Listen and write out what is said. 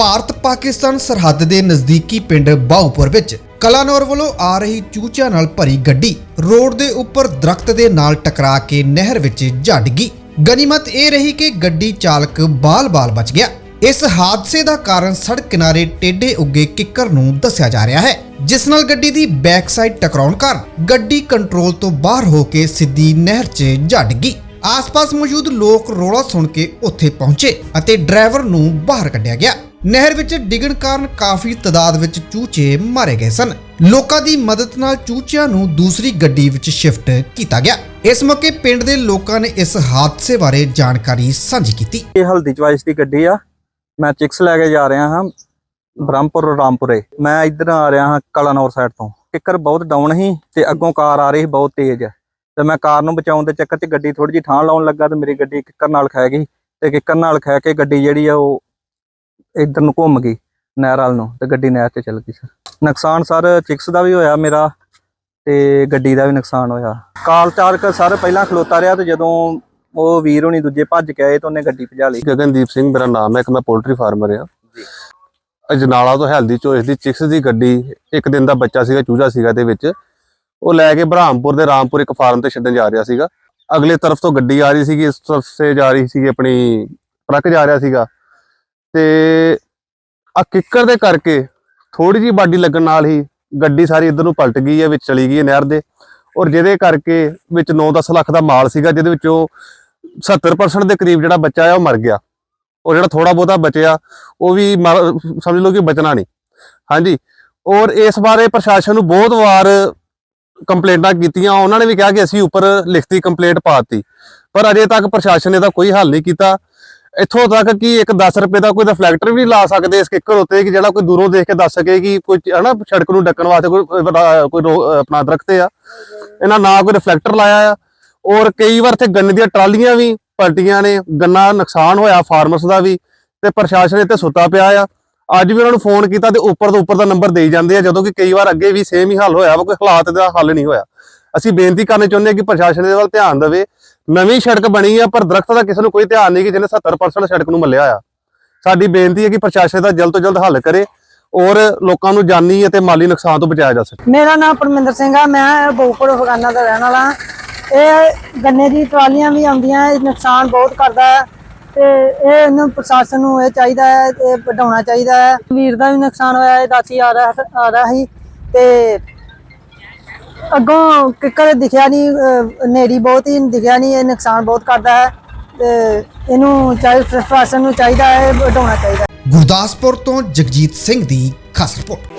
ਭਾਰਤ ਪਾਕਿਸਤਾਨ ਸਰਹੱਦ ਦੇ ਨਜ਼ਦੀਕੀ ਪਿੰਡ ਬਾਉਪੁਰ ਵਿੱਚ ਕਲਾਨੌਰ ਵੱਲੋਂ ਆ ਰਹੀ ਚੂਚਿਆਂ ਨਾਲ ਭਰੀ ਗੱਡੀ ਰੋਡ ਦੇ ਉੱਪਰ ਦਰਖਤ ਦੇ ਨਾਲ ਟਕਰਾ ਕੇ ਨਹਿਰ ਵਿੱਚ ਜਾ ਗਈ ਗਨੀਮਤ ਇਹ ਰਹੀ ਕਿ ਗੱਡੀ ਚਾਲਕ ਬਾਲ-ਬਾਲ ਬਚ ਗਿਆ। ਇਸ ਹਾਦਸੇ ਦਾ ਕਾਰਨ ਸੜਕ ਕਿਨਾਰੇ ਟੇਢੇ ਉੱਗੇ ਕਿੱਕਰ ਨੂੰ ਦੱਸਿਆ ਜਾ ਰਿਹਾ ਹੈ, ਜਿਸ ਨਾਲ ਗੱਡੀ ਦੀ ਬੈਕ ਸਾਈਡ ਟਕਰਾਉਣ ਕਾਰਨ ਗੱਡੀ ਕੰਟਰੋਲ ਤੋਂ ਬਾਹਰ ਹੋ ਕੇ ਸਿੱਧੀ ਨਹਿਰ 'ਚ ਜਾ ਡਿੱਗੀ। ਆਸ-ਪਾਸ ਮੌਜੂਦ ਲੋਕ ਰੋਲਾ ਸੁਣ ਕੇ ਉੱਥੇ ਪਹੁੰਚੇ ਅਤੇ ਡਰਾਈਵਰ ਨੂੰ ਬਾਹਰ ਕੱਢਿਆ ਗਿਆ। ਨਹਿਰ ਵਿੱਚ ਡਿੱਗਣ ਕਾਰਨ ਕਾਫੀ ਤਦਾਦ ਵਿੱਚ ਚੂਚੇ ਮਾਰੇ ਗਏ ਸਨ। ਲੋਕਾਂ ਦੀ ਮਦਦ ਨਾਲ ਚੂਚਿਆਂ ਨੂੰ ਦੂਸਰੀ ਗੱਡੀ ਵਿੱਚ ਸ਼ਿਫਟ ਕੀਤਾ ਗਿਆ। ਇਸ ਮੌਕੇ ਪਿੰਡ ਦੇ ਲੋਕਾਂ ਨੇ ਇਸ ਹਾਦਸੇ ਬਾਰੇ ਜਾਣਕਾਰੀ ਸਾਂਝੀ ਕੀਤੀ। ਇਹ ਹਲਦੀ ਚਵਾਈਸ ਦੀ ਗੱਡੀ ਆ। ਮੈਂ ਚਿਕਸ ਲੈ ਕੇ ਜਾ ਰਿਹਾ ਹਾਂ ਬ੍ਰਹਮਪੁਰ ਰਾਮਪੁਰੇ ਮੈਂ ਇੱਧਰ ਆ ਰਿਹਾ ਹਾਂ ਕਲਾਨੌਰ ਸਾਈਡ ਤੋਂ। ਕਿੱਕਰ ਬਹੁਤ ਡਾਊਨ ਸੀ ਤੇ ਅੱਗੋਂ ਕਾਰ ਆ ਰਹੀ ਬਹੁਤ ਤੇਜ਼। ਤੇ ਮੈਂ ਕਾਰ ਨੂੰ ਬਚਾਉਣ ਦੇ ਚੱਕਰ 'ਚ ਗੱਡੀ ਥੋੜੀ ਜਿਹੀ ਠਾਂ ਲਾਉਣ ਲੱਗਾ ਤੇ ਮੇਰੀ ਗੱਡੀ ਕਿੱਕਰ ਨਾਲ ਖੈ ਗਈ। ਤੇ ਕਿੱਕਰ ਨਾਲ ਖੈ ਕੇ ਗੱਡੀ ਜਿਹੜੀ ਆ ਉਹ ਇੱਧਰ ਨੂੰ ਘੁੰਮ ਗਈ ਨਹਿਰ ਵੱਲ ਨੂੰ ਤੇ ਗੱਡੀ ਨਹਿਰ 'ਚ ਚਲ ਗਈ ਸਰ। ਨੁਕਸਾਨ ਸਰ ਚਿਕਸ ਦਾ ਵੀ ਹੋਇਆ ਮੇਰਾ ਤੇ ਗੱਡੀ ਦਾ ਵੀ ਨੁਕਸਾਨ ਹੋਇਆ। ਕਾਲ ਚਾਲਕ ਸਰ ਪਹਿਲਾਂ ਖਲੋਤਾ ਰਿਹਾ ਤੇ ਜਦੋਂ ਉਹ ਵੀਰ ਹੋਣੀ ਦੂਜੇ ਭੱਜ ਕੇ ਆਏ ਤਾਂ ਉਹਨੇ ਗੱਡੀ ਭਜਾ ਲਈ। ਗਗਨਦੀਪ ਸਿੰਘ ਮੇਰਾ ਨਾਮ ਹੈ ਇੱਕ ਮੈਂ ਪੋਲਟਰੀ ਫਾਰਮਰ ਆ ਅਜਨਾਲਾ ਤੋਂ ਹੈਲਦੀ ਚੋਇਸ ਦੀ ਚਿਕਸ ਦੀ ਗੱਡੀ ਇੱਕ ਦਿਨ ਦਾ ਬੱਚਾ ਸੀਗਾ ਚੂਜਾ ਸੀਗਾ ਦੇ ਵਿੱਚ। ਉਹ ਲੈ ਕੇ ਬ੍ਰਹਮਪੁਰ ਦੇ ਰਾਮਪੁਰ ਇੱਕ ਫਾਰਮ ਤੇ ਛੱਡਣ ਜਾ ਰਿਹਾ ਸੀਗਾ। ਅਗਲੇ ਤਰਫ ਤੋਂ ਗੱਡੀ ਆ ਰਹੀ ਸੀਗੀ ਇਸ ਤਰਫ ਸੇ ਜਾ ਰਹੀ ਸੀਗੀ ਆਪਣੀ ਟਰੱਕ ਜਾ ਰਿਹਾ ਸੀਗਾ। ਤੇ ਆ ਕਿੱਕਰ ਦੇ ਕਰਕੇ ਥੋੜੀ ਜੀ ਬਾਡੀ ਲੱਗਣ ਨਾਲ ਹੀ ਗੱਡੀ ਸਾਰੀ ਇਧਰ ਨੂੰ ਪਲਟ ਗਈ ਹੈ, ਵਿੱਚ ਚਲੀ ਗਈ ਹੈ ਨਹਿਰ ਦੇ। ਔਰ ਜਿਹਦੇ ਕਰਕੇ ਵਿੱਚ 9-10 ਲੱਖ ਦਾ ਮਾਲ ਸੀਗਾ, ਜਿਹਦੇ ਵਿੱਚੋਂ 70% ਦੇ ਕਰੀਬ ਜਿਹੜਾ ਬੱਚਾ ਆ ਉਹ ਮਰ ਗਿਆ। ਔਰ ਜਿਹੜਾ ਥੋੜਾ ਬਹੁਤਾ ਬਚਿਆ, ਉਹ ਵੀ ਮਰ- ਸਮਝ ਲਓ ਕਿ ਬਚਣਾ ਨਹੀਂ। ਹਾਂਜੀ, ਔਰ ਇਸ ਬਾਰੇ ਪ੍ਰਸ਼ਾਸਨ ਨੂੰ ਬਹੁਤ ਵਾਰ ਕੰਪਲੇਂਟਾਂ ਕੀਤੀਆਂ। ਉਹਨਾਂ ਨੇ ਵੀ ਕਿਹਾ ਕਿ ਅਸੀਂ ਉੱਪਰ ਲਿਖਤੀ ਕੰਪਲੇਂਟ ਪਾਤੀ ਪਰ ਅਜੇ ਤੱਕ ਪ੍ਰਸ਼ਾਸਨ ਇਹਦਾ ਕੋਈ ਹੱਲ ਨਹੀਂ ਕੀਤਾ। ਇੱਥੋਂ ਤੱਕ ਕਿ ਇੱਕ 10 ਰੁਪਏ ਦਾ ਕੋਈ ਰਿਫਲੈਕਟਰ ਵੀ ਲਾ ਸਕਦੇ ਇਸ ਕਿੱਕਰ ਉੱਤੇ ਕਿ ਜਿਹੜਾ ਕੋਈ ਦੂਰੋਂ ਦੇਖ ਕੇ ਦੱਸ ਸਕੇ ਕਿ ਕੋਈ ਹਨਾ, ਸੜਕ ਨੂੰ ਡੱਕਣ ਵਾਸਤੇ ਕੋਈ ਕੋਈ ਰੋ- ਆਪਣਾ ਦਰਖਤ ਆ। ਇਹਨਾਂ ਨਾ ਕੋਈ ਰਿਫਲੈਕਟਰ ਲਾਇਆ ਆ। ਔਰ ਕਈ ਵਾਰ ਤੇ ਗੰਨੇ ਦੀਆਂ ਟਰਾਲੀਆਂ ਵੀ ਪਲਟੀਆਂ ਨੇ, ਗੰਨਾ ਨੁਕਸਾਨ ਹੋਇਆ ਫਾਰਮਰਸ ਦਾ ਵੀ ਤੇ ਪ੍ਰਸ਼ਾਸਨ ਇੱਥੇ ਸੁੱਤਾ ਪਿਆ ਆ। ਅੱਜ ਵੀ ਉਹਨਾਂ ਨੂੰ ਫੋਨ ਕੀਤਾ ਤੇ ਉੱਪਰ ਤੋਂ ਉੱਪਰ ਦਾ ਨੰਬਰ ਦੇਈ ਜਾਂਦੇ ਆ, ਜਦੋਂ ਕਿ ਕਈ ਵਾਰ ਅੱਗੇ ਵੀ ਸੇਮ ਹੀ ਹੱਲ ਹੋਇਆ ਵਾ, ਕੋਈ ਹਾਲਾਤ ਦਾ ਹੱਲ ਨਹੀਂ ਹੋਇਆ। ਅਸੀਂ ਬੇਨਤੀ ਕਰਨੀ ਚਾਹੁੰਦੇ ਹਾਂ ਕਿ ਪ੍ਰਸ਼ਾਸਨ ਦੇ ਵੱਲ ਧਿਆਨ ਦੇਵੇ ਨਵੀਂ ਸੜਕ ਬਣੀ ਆ, ਪਰ ਦਰਖਤ ਦਾ ਕਿਸੇ ਨੂੰ ਕੋਈ ਧਿਆਨ ਨਹੀਂ ਕਿ ਜਿਹਨੇ 70% ਸੜਕ ਨੂੰ ਮੱਲਿਆ ਆ। ਸਾਡੀ ਬੇਨਤੀ ਹੈ ਕਿ ਪ੍ਰਸ਼ਾਸਨ ਦਾ ਜਲਦ ਤੋਂ ਜਲਦ ਹੱਲ ਕਰੇ ਔਰ ਲੋਕਾਂ ਨੂੰ ਜਾਨੀ ਅਤੇ ਮਾਲੀ ਨੁਕਸਾਨ ਤੋਂ ਬਚਾਇਆ ਜਾ ਸਕੇ। ਮੇਰਾ ਨਾਮ ਪਰਮਿੰਦਰ ਸਿੰਘ ਆ, ਮੈਂ ਬੋਪਰ ਫਗਾਨਾ ਦਾ ਰਹਿਣ ਵਾਲਾ ਇਹ ਗੰਨੇ ਦੀ ਟਰਾਲੀਆਂ ਵੀ ਆਉਂਦੀਆਂ, ਇਹ ਨੁਕਸਾਨ ਬਹੁਤ ਕਰਦਾ ਹੈ ਤੇ ਇਹ ਇਹਨੂੰ ਪ੍ਰਸ਼ਾਸਨ ਨੂੰ ਇਹ ਚਾਹੀਦਾ ਹੈ ਤੇ ਵਧਾਉਣਾ ਚਾਹੀਦਾ ਹੈ। ਵੀਰ ਦਾ ਵੀ ਨੁਕਸਾਨ ਹੋਇਆ, ਇਹ ਦਾਤੀ ਆ ਰਿਹਾ ਆ ਰਿਹਾ ਸੀ ਤੇ ਅੱਗੋਂ ਕਿੱਕਰ ਦਿਖਿਆ ਨਹੀਂ, ਅਹ, ਹਨੇਰੀ ਬਹੁਤ ਹੀ ਦਿਖਿਆ ਨਹੀਂ, ਇਹ ਨੁਕਸਾਨ ਬਹੁਤ ਕਰਦਾ ਹੈ ਤੇ ਇਹਨੂੰ ਚਾਹੀਦਾ ਪ੍ਰਸ਼ਾਸਨ ਨੂੰ ਚਾਹੀਦਾ ਹੈ, ਵਧਾਉਣਾ ਚਾਹੀਦਾ ਗੁਰਦਾਸਪੁਰ ਤੋਂ ਜਗਜੀਤ ਸਿੰਘ ਦੀ ਖਾਸ ਰਿਪੋਰਟ।